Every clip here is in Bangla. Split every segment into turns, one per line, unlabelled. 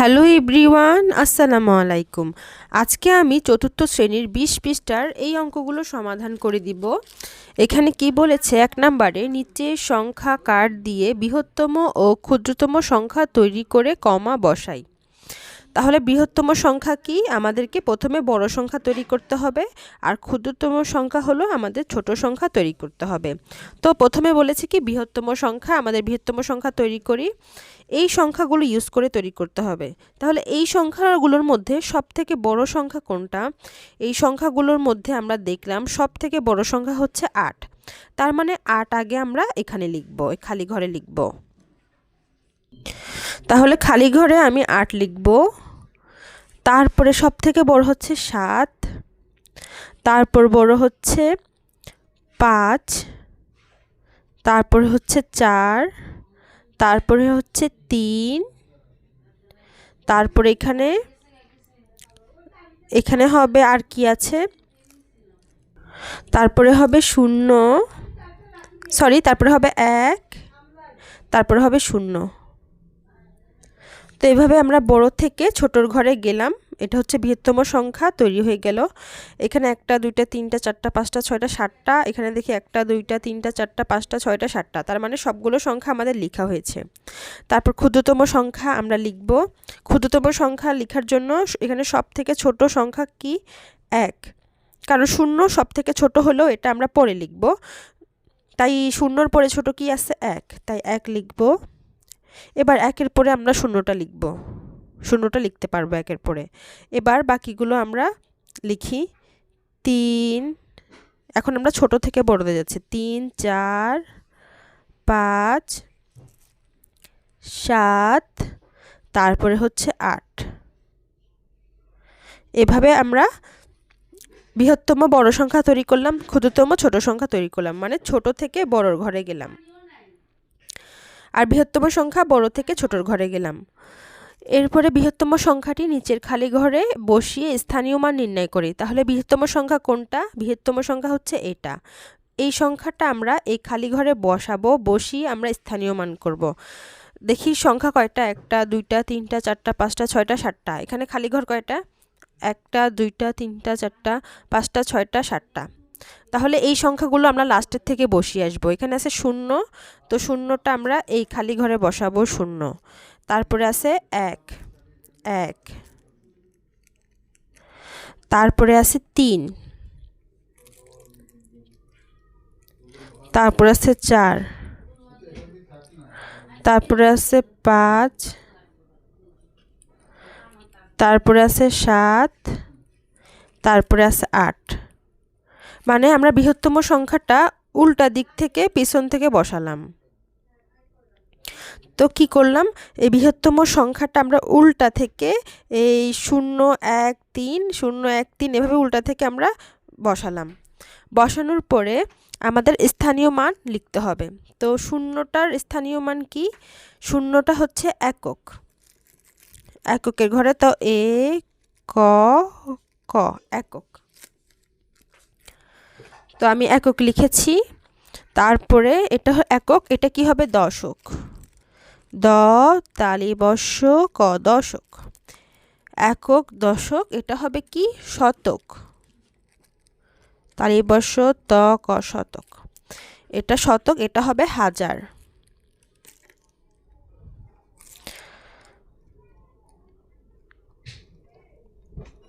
হ্যালো এভরিওয়ান, আসসালামু আলাইকুম। আজকে আমি চতুর্থ শ্রেণির বিশ পৃষ্ঠার এই অঙ্কগুলো সমাধান করে দিব। এখানে কি বলেছে? এক নম্বরে, নিচে সংখ্যা কার্ড দিয়ে বৃহত্তম ও ক্ষুদ্রতম সংখ্যা তৈরি করে কমা বসাই। তাহলে বৃহত্তম সংখ্যা কি? আমাদেরকে প্রথমে বড় সংখ্যা তৈরি করতে হবে আর ক্ষুদ্রতম সংখ্যা হলো আমাদের ছোট সংখ্যা তৈরি করতে হবে। তো প্রথমে বলেছে কি, বৃহত্তম সংখ্যা, আমাদের বৃহত্তম সংখ্যা তৈরি করি। এই সংখ্যাগুলো ইউজ করে তৈরি করতে হবে। তাহলে এই সংখ্যাগুলোর মধ্যে সব থেকে বড় সংখ্যা কোনটা? এই সংখ্যাগুলোর মধ্যে আমরা দেখলাম সব থেকে বড় সংখ্যা হচ্ছে আট। তার মানে আট আগে আমরা এখানে লিখব খালি ঘরে লিখব। তাহলে খালি ঘরে আমি আট লিখব। তারপরে সব থেকে বড় হচ্ছে সাত। তারপর বড় হচ্ছে পাঁচ। তারপর হচ্ছে চার। তারপরে হচ্ছে তিন, তারপরে এখানে এখানে হবে আর কি আছে? তারপরে হবে শূন্য, সরি, তারপরে হবে এক, তারপরে হবে শূন্য। তো এভাবে আমরা বড় থেকে ছোটোর ঘরে গেলাম। এটা হচ্ছে বৃহত্তম সংখ্যা, তৈরি হয়ে গেল। এখানে একটা, দুইটা, তিনটা, চারটা, পাঁচটা, ছয়টা, সাতটা। এখানে দেখি একটা, দুইটা, তিনটা, চারটা, পাঁচটা, ছয়টা, সাতটা। তার মানে সবগুলো সংখ্যা আমাদের লেখা হয়েছে। তারপর ক্ষুদ্রতম সংখ্যা আমরা লিখব। ক্ষুদ্রতম সংখ্যা লেখার জন্য এখানে সব থেকে ছোট সংখ্যা কি? এক। কারণ শূন্য সব থেকে ছোট হলেও এটা আমরা পরে লিখব। তাই শূন্যর পরে ছোট কি আছে? এক। তাই এক লিখব। এবার একের পরে আমরা শূন্যটা লিখব। শূন্যটা লিখতে পারব একের পরে এবার বাকিগুলো আমরা লিখি তিন, এখন আমরা ছোট থেকে বড়তে যাচ্ছি। তিন, চার, পাঁচ, সাত, তারপরে হচ্ছে আট। এভাবে আমরা বৃহত্তম বড় সংখ্যা তৈরি করলাম, ক্ষুদ্রতম ছোট সংখ্যা তৈরি করলাম মানে ছোট থেকে বড়র ঘরে গেলাম। আর বৃহত্তম সংখ্যা বড় থেকে ছোটর ঘরে গেলাম। এরপরে বৃহত্তম সংখ্যাটি নিচের খালি ঘরে বসিয়ে স্থানীয় মান নির্ণয় করি। তাহলে বৃহত্তম সংখ্যা কোনটা? বৃহত্তম সংখ্যা হচ্ছে এটা। এই সংখ্যাটা আমরা এই খালি ঘরে বসাবো, বসিয়ে আমরা স্থানীয় মান করব। দেখি সংখ্যা কয়টা? একটা, দুইটা, তিনটা, চারটা, পাঁচটা, ছয়টা, সাতটা। এখানে খালি ঘর কয়টা? একটা, দুইটা, তিনটা, চারটা, পাঁচটা, ছয়টা, সাতটা। তাহলে এই সংখ্যাগুলো আমরা লাস্টের থেকে বসিয়ে আসব। এখানে আছে শূন্য। তো শূন্যটা আমরা এই খালি ঘরে বসাবো শূন্য। তারপরে আছে এক এক। তারপরে আছে তিন। তারপরে আছে চার। তারপরে আছে পাঁচ। তারপরে আছে সাত। তারপরে আছে আট। মানে আমরা বৃহত্তম সংখ্যাটা উল্টা দিক থেকে পিছন থেকে বসালাম। তো কি করলাম? এই বৃহত্তম সংখ্যাটা আমরা উল্টা থেকে এই শূন্য এক তিন, শূন্য এক তিন এভাবে উল্টা থেকে আমরা বসালাম। বসানোর পরে আমাদের স্থানীয় মান লিখতে হবে। তো শূন্যটার স্থানীয় মান কি? শূন্যটা হচ্ছে একক। এককের ঘরে তো এ, ক ক, একক। তো আমি একক লিখেছি। তারপরে এটা একক, এটা কি হবে? দশক। দ তালিবর্ষ ক, দশক। একক দশক, এটা হবে কি? শতক। তালিবর্ষ ত, ক, শতক। এটা শতক, এটা হবে হাজার।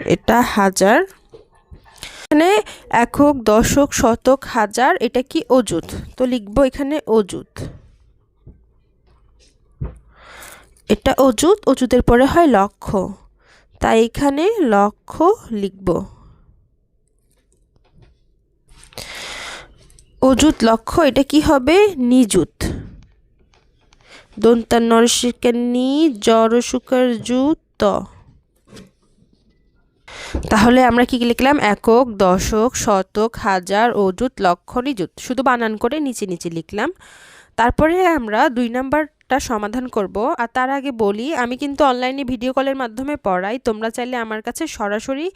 এটা হাজার। এখানে একক দশক, শতক, হাজার, এটা কি? অজুত তো লিখব এখানে অজুত এটা অজুত অজুতের পরে হয় লক্ষ। তাই এখানে লক্ষ লিখব। অজুত লক্ষ, এটা কি হবে? নিযুত। দন্তার নরসিকের নি জড়সুকার জুত। তাহলে আমরা কি লিখলাম? একক, দশক, শতক, হাজার অজুত লক্ষ, নিযুত। শুধু বানান করে নিচে নিচে লিখলাম। তারপরে আমরা দুই নাম্বারটা সমাধান করব। আর তার আগে বলি, আমি কিন্তু অনলাইনে ভিডিও কলের মাধ্যমে পড়াই। তোমরা চাইলে আমার কাছে সরাসরি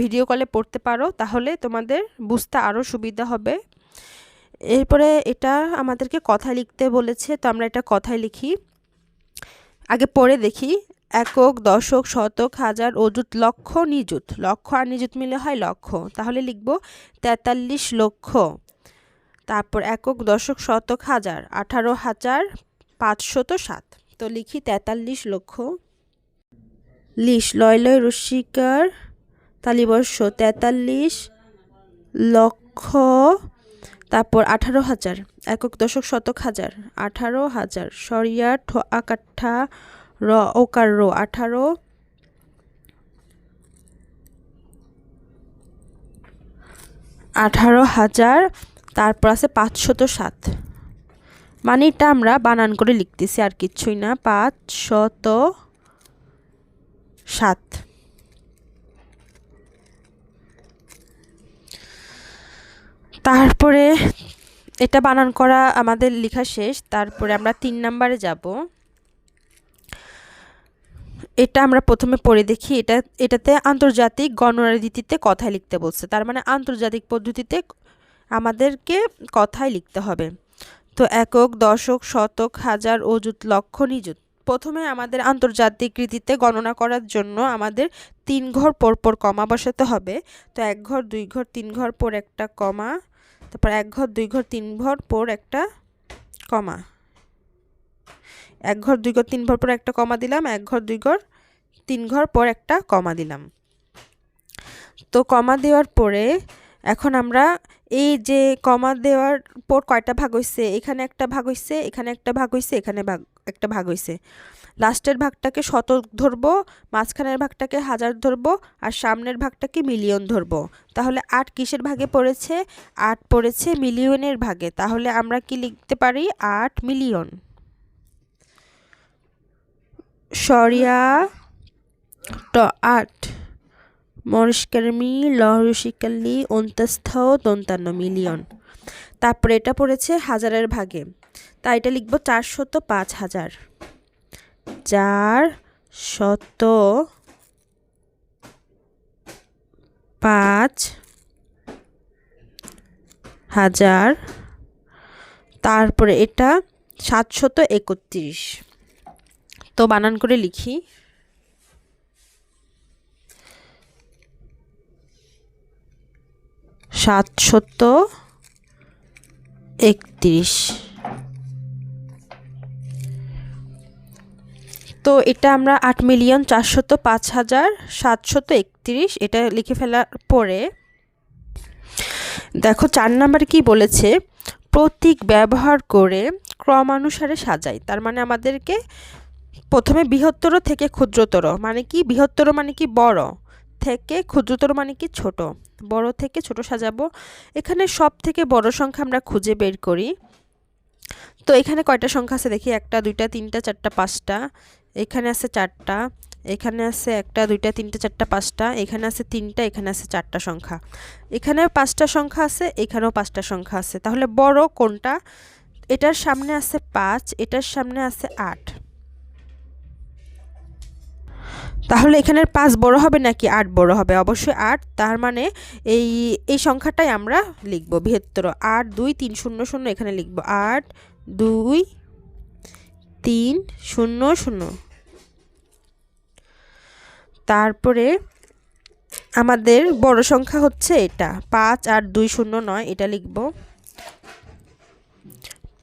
ভিডিও কলে পড়তে পারো, তাহলে তোমাদের বুঝতে আরও সুবিধা হবে। এরপরে এটা আমাদেরকে কথা লিখতে বলেছে, তো আমরা এটা কথায় লিখি। আগে পড়ে দেখি, একক, দশক, শতক, হাজার, অযুত, লক্ষ, নিযুত। লক্ষ আর নিযুত মিলে হয় লক্ষ। তাহলে লিখব তেতাল্লিশ লক্ষ। তারপর একক, দশক, শতক, হাজার। আঠারো হাজার পাঁচশত সাত। তো লিখি তেতাল্লিশ লক্ষ। লিশ, লয় লয়, রসিকার তালিবর্ষ, তেতাল্লিশ লক্ষ, তারপর আঠারো হাজার, একক দশক শতক হাজার, আঠারো হাজার, সরিয়া, ঠ আকাঠা র, ওকার, রো, আঠারো। আঠারো হাজার, তারপর আছে পাঁচশত সাত। মানে এটা আমরা বানান করে লিখতেছি আর কিচ্ছুই না, পাঁচ শত সাত। তারপরে এটা বানান করা আমাদের লেখা শেষ, তারপরে আমরা তিন নাম্বারে যাব। এটা আমরা প্রথমে পড়ে দেখি, এটা, এটাতে আন্তর্জাতিক গণরাজনীতিতে কথায় লিখতে বলছে, তার মানে আন্তর্জাতিক পদ্ধতিতে আমাদেরকে কথায় লিখতে হবে। তো একক, দশক, শতক, হাজার, অযুত, লক্ষ, নিযুত। প্রথমে আমাদের আন্তর্জাতিক রীতিতে গণনা করার জন্য আমাদের তিন ঘর পর পর কমা বসাতে হবে। তো এক ঘর, দুই ঘর, তিন ঘর পর একটা কমা। তারপর এক ঘর, দুই ঘর, তিন ঘর পর একটা কমা। এক ঘর, দুই ঘর, তিন ঘর পর একটা কমা দিলাম। এক ঘর, দুই ঘর, তিন ঘর পর একটা কমা দিলাম। তো কমা দেওয়ার পরে এখন আমরা এই যে কমা দেওয়ার পর কয়টা ভাগ হইছে? এখানে একটা ভাগ হইছে, এখানে একটা ভাগ হইছে, এখানে ভাগ, একটা ভাগ হইছে। লাস্টের ভাগটাকে শতক ধরবো, মাঝখানের ভাগটাকে হাজার ধরবো, আর সামনের ভাগটাকে মিলিয়ন ধরবো। তাহলে আট কিসের ভাগে পড়েছে? আট পড়েছে মিলিয়নের ভাগে। তাহলে আমরা কি লিখতে পারি? আট মিলিয়ন। সরিয়া, ট, আট। মরিষ্কারমি লহরসিকাল্লি অন্তস্থ দন্তান্ন মিলিয়ন। তারপরে এটা পড়েছে হাজারের ভাগে। তাই এটা লিখব চারশত পাঁচ হাজার। চার শত পাঁচ হাজার। তারপরে এটা সাতশত একত্রিশ। তো বানান করে লিখি। সাতশত একত্রিশ। তো এটা আমরা আট মিলিয়ন চারশত পাঁচ হাজার সাতশত একত্রিশ, এটা লিখে ফেলার পরে দেখো চার নাম্বার কি বলেছে? প্রতীক ব্যবহার করে ক্রমানুসারে সাজাই তার মানে আমাদেরকে প্রথমে বৃহত্তর থেকে ক্ষুদ্রতর মানে কি? বৃহত্তর মানে কি? বড়। থেকে ক্ষুদ্রতর মানে কি ছোট? বড় থেকে ছোট সাজাবো। এখানে সব থেকে বড় সংখ্যা আমরা খুঁজে বের করি। তো এখানে কয়টা সংখ্যা আছে দেখি? একটা, দুইটা, তিনটা, চারটা, পাঁচটা। এখানে আছে চারটা। এখানে আছে একটা, দুইটা, তিনটা, চারটা, পাঁচটা। এখানে আছে তিনটা, এখানে আছে চারটা সংখ্যা। এখানে পাঁচটা সংখ্যা আছে, এখানেও পাঁচটা সংখ্যা আছে। তাহলে বড় কোনটা? এটার সামনে আছে পাঁচ, এটার সামনে আছে আট। তাহলে এখানের পাঁচ বড় হবে নাকি আট বড় হবে? অবশ্যই আট। তার মানে এই এই সংখ্যাটাই আমরা লিখব। বৃহত্তর আট, দুই, তিন, শূন্য শূন্য এখানে লিখব। আট, দুই, তিন, শূন্য শূন্য। তারপরে আমাদের বড় সংখ্যা হচ্ছে এটা। পাঁচ, আট, দুই, শূন্য নয়, এটা লিখব।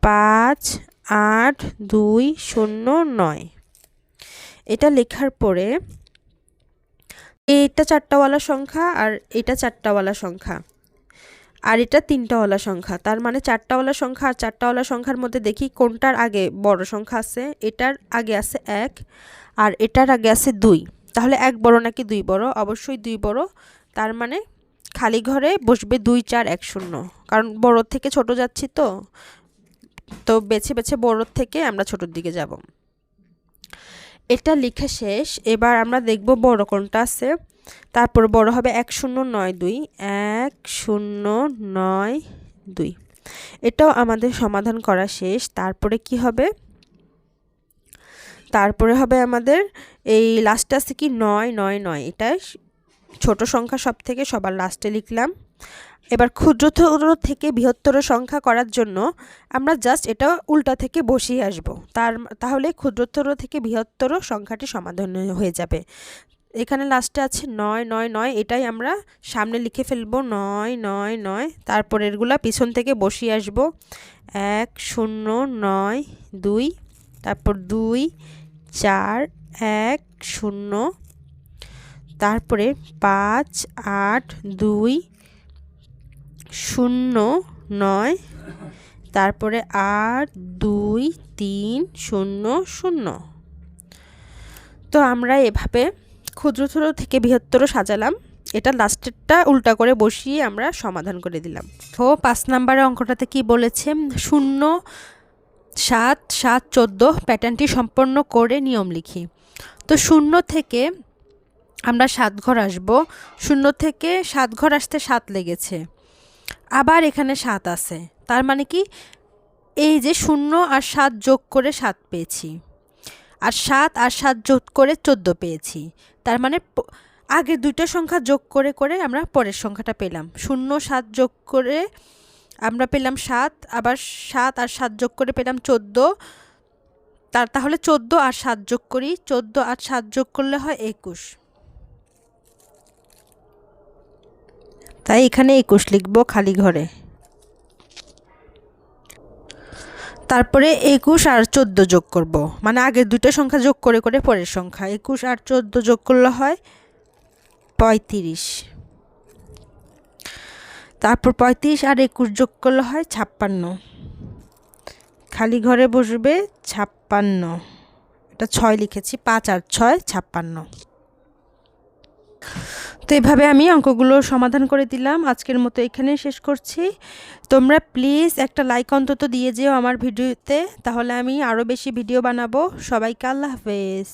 পাঁচ, আট, দুই, শূন্য নয়। এটা লেখার পরে এটা চারটাওয়ালা সংখ্যা আর এটা চারটাওয়ালা সংখ্যা। আর এটা তিনটাওয়ালা সংখ্যা। তার মানে চারটাওয়ালা সংখ্যা আর চারটাওয়ালা সংখ্যার মধ্যে দেখি কোনটার আগে বড় সংখ্যা আছে, এটার আগে আছে এক আর এটার আগে আছে দুই। তাহলে এক বড় নাকি দুই বড়? অবশ্যই দুই বড়। তার মানে খালি ঘরে বসবে দুই, চার, এক, শূন্য। কারণ বড় থেকে ছোট যাচ্ছি তো। তো বেছে বেছে বড়োর থেকে আমরা ছোটোর দিকে যাব। এটা লেখা শেষ। এবার আমরা দেখব বড় কোনটা আছে। তারপর বড় হবে এক শূন্য নয় দুই। এক শূন্য নয় দুই। এটাও আমাদের সমাধান করা শেষ। তারপরে কি হবে? তারপরে হবে আমাদের এই লাস্টে আছে কি নয় নয় নয়। এটা ছোট সংখ্যা সব থেকে সবার লাস্টে লিখলাম। এবার ক্ষুদ্রতর থেকে বৃহত্তর সংখ্যা করার জন্য আমরা জাস্ট এটা উল্টা থেকে বসিয়ে আসব। তার তাহলে ক্ষুদ্রতর থেকে বৃহত্তর সংখ্যাটি সমাধান হয়ে যাবে। এখানে লাস্টে আছে নয় নয় নয়, এটাই আমরা সামনে লিখে ফেলব। নয় নয় নয়, তারপর এরগুলা পিছন থেকে বসিয়ে আসব। এক, শূন্য, নয়, দুই, তারপর দুই, চার, এক, শূন্য, তারপরে পাঁচ, আট, দুই শূন্য নয়, তারপরে আট, দুই, তিন, শূন্য শূন্য। তো আমরা এভাবে ক্ষুদ্রতর থেকে বৃহত্তর সাজালাম। এটা লাস্টেরটা উল্টা করে বসিয়ে আমরা সমাধান করে দিলাম। তো পাঁচ নাম্বারের অঙ্কটাতে কি বলেছে? শূন্য, সাত সাত, চোদ্দ প্যাটার্নটি সম্পন্ন করে নিয়ম লিখি। তো শূন্য থেকে আমরা সাত ঘর আসব। শূন্য থেকে সাত ঘর আসতে সাত লেগেছে। আবার এখানে সাত আছে। তার মানে কি? এই যে শূন্য আর সাত যোগ করে সাত পেয়েছি। আর সাত আর সাত যোগ করে চোদ্দ পেয়েছি। তার মানে আগে দুইটা সংখ্যা যোগ করে করে আমরা পরের সংখ্যাটা পেলাম। শূন্য, সাত যোগ করে আমরা পেলাম সাত, আবার সাত আর সাত যোগ করে পেলাম চোদ্দ। তার, তাহলে চোদ্দ আর সাত যোগ করি। চোদ্দ আর সাত যোগ করলে হয় একুশ। তাই এখানে একুশ লিখব খালি ঘরে। তারপরে একুশ আর চোদ্দ যোগ করব। মানে আগের দুটো সংখ্যা যোগ করে করে পরের সংখ্যা। একুশ আর চোদ্দ যোগ করলে হয় পঁয়ত্রিশ। তারপর পঁয়ত্রিশ আর একুশ যোগ করলে হয় ছাপ্পান্ন। খালি ঘরে বসবে ছাপ্পান্ন। এটা ছয় লিখেছি, পাঁচ আর ছয়, ছাপ্পান্ন। তো এভাবে আমি অঙ্কগুলো সমাধান করে দিলাম। আজকের মতো এখানে শেষ করছি। তোমরা প্লিজ একটা লাইক অন্তত দিয়ে যেও আমার ভিডিওতে, তাহলে আমি আরও বেশি ভিডিও বানাবো। সবাইকে আল্লাহ হাফেজ।